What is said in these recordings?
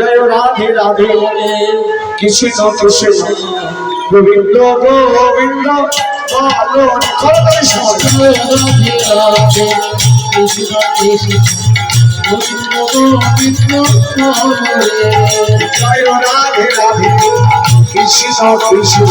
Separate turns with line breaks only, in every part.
জয় রাধে রাধে। কৃষ্ণ গোবিন্দ গোবিন্দ কৃষ্ণ কৃষ্ণ।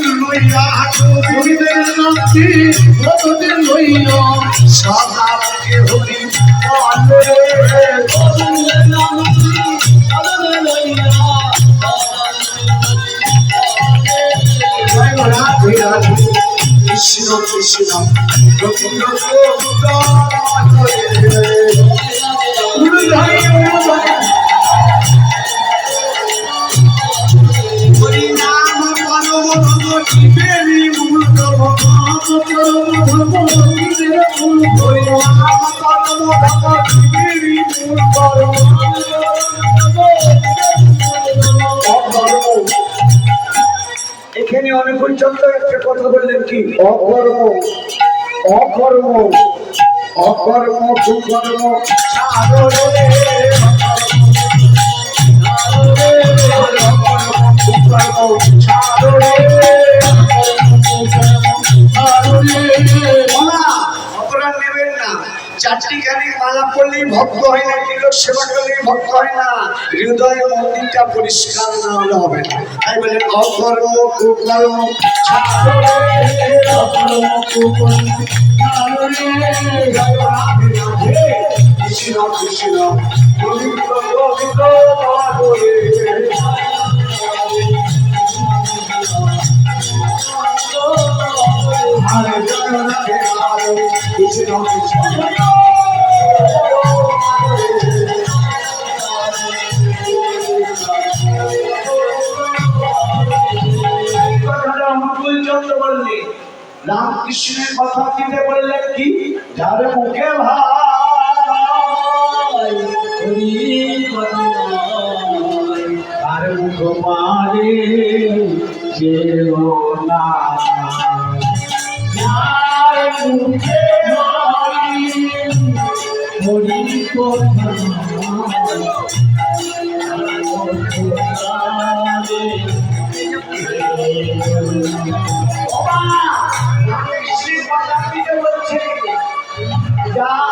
কতদিন লইয়া গোবিন্দের নামটি কতদিন লইয়া সাদা মুখে হরি বলে নামটি কতদিন লইয়া রাধে রাধে কৃষ্ণ কৃষ্ণ গোবিন্দ গোবিন্দ এখানে অনুকূল চন্দ্র একটা কথা বললেন কি? অকর্ম অকর্ম অকর্ম কুকর্ম ছাড়ো চারটি খানি মালা পড়লেই ভক্ত হয় না তিলক সেবা করলেই ভক্ত হয় না হৃদয় মন্দিরটা পরিষ্কার না হলে হবে তাই বলেন অকর্ম কুকর্ম কৃষ্ণ কৃষ্ণ গোবিন্দ বলে রামকৃষ্ণের কথা দিতে বললেন কি? যার মুখে ভাই মুখ মারে যার শ্রী ভাই হরি বলছে যার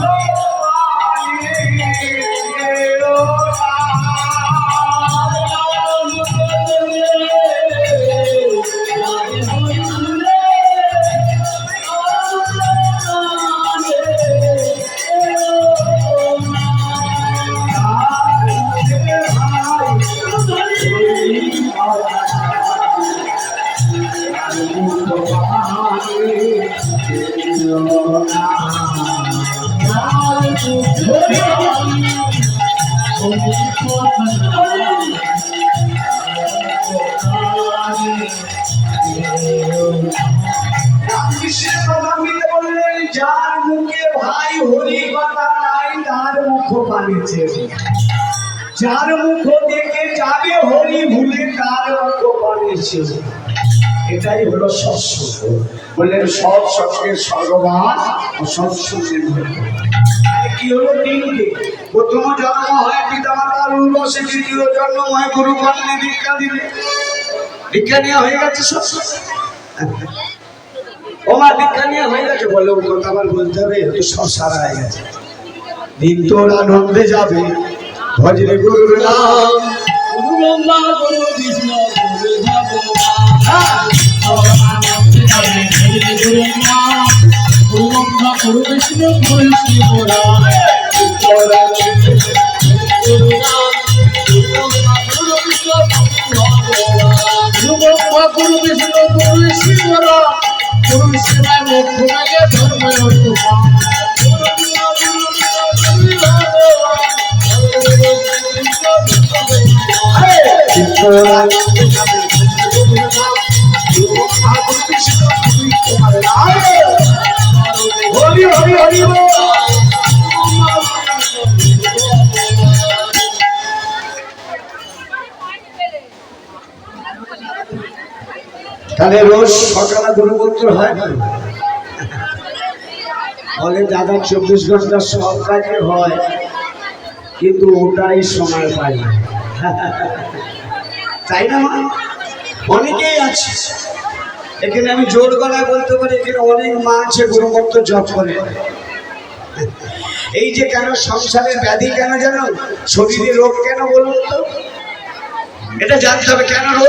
Oh, যার মুখে ভাই হরি তার মুখ পানিছে যার মুখ দেখে যাবে হরি ভুলে তার মুখ পানিছে এটাই হলো সৎসঙ্গ। বললেন, সৎ সঙ্গের স্বর্গবাস ও সৎসঙ্গের কি হলো তিনটে? প্রথম জন্ম হয় পিতা মাতার উর্বশে, দ্বিতীয় জন্ম হয় গুরু কর্ণে দীক্ষা দিলে দীক্ষা নেওয়া হয়ে গেছে সব। ও মা, দীক্ষা নেওয়া হয়ে গেছে? বলে ও কথা আবার বলতে হবে তো সব সারা হয়ে গেছে। দিন তোর আনন্দে যাবে। ভজরে গুরুর নাম
গুরু ব্রহ্মা গুরু বিষ্ণু গুরু ভগবান গুরু ব্রহ্মা গুরু বিষ্ণু গুরু শিবরাম
তাহলে রোজ সকালে গুরুমন্ত্র হয় না? বলে, দাদা, চব্বিশ ঘণ্টা সব কাজে হয়, কিন্তু ওটাই সময় পাই না। তাই না, মা? অনেকেই আছে। এখানে আমি জোর গলায় বলতে পারি, এখানে অনেক মা আছে গুরুমন্ত্র জপ করে। এই যে কেন সংসারের ব্যাধি কেন জানো? শরীরে রোগ কেন বলুন তো? এটা জানতে হবে, কেন রোগ?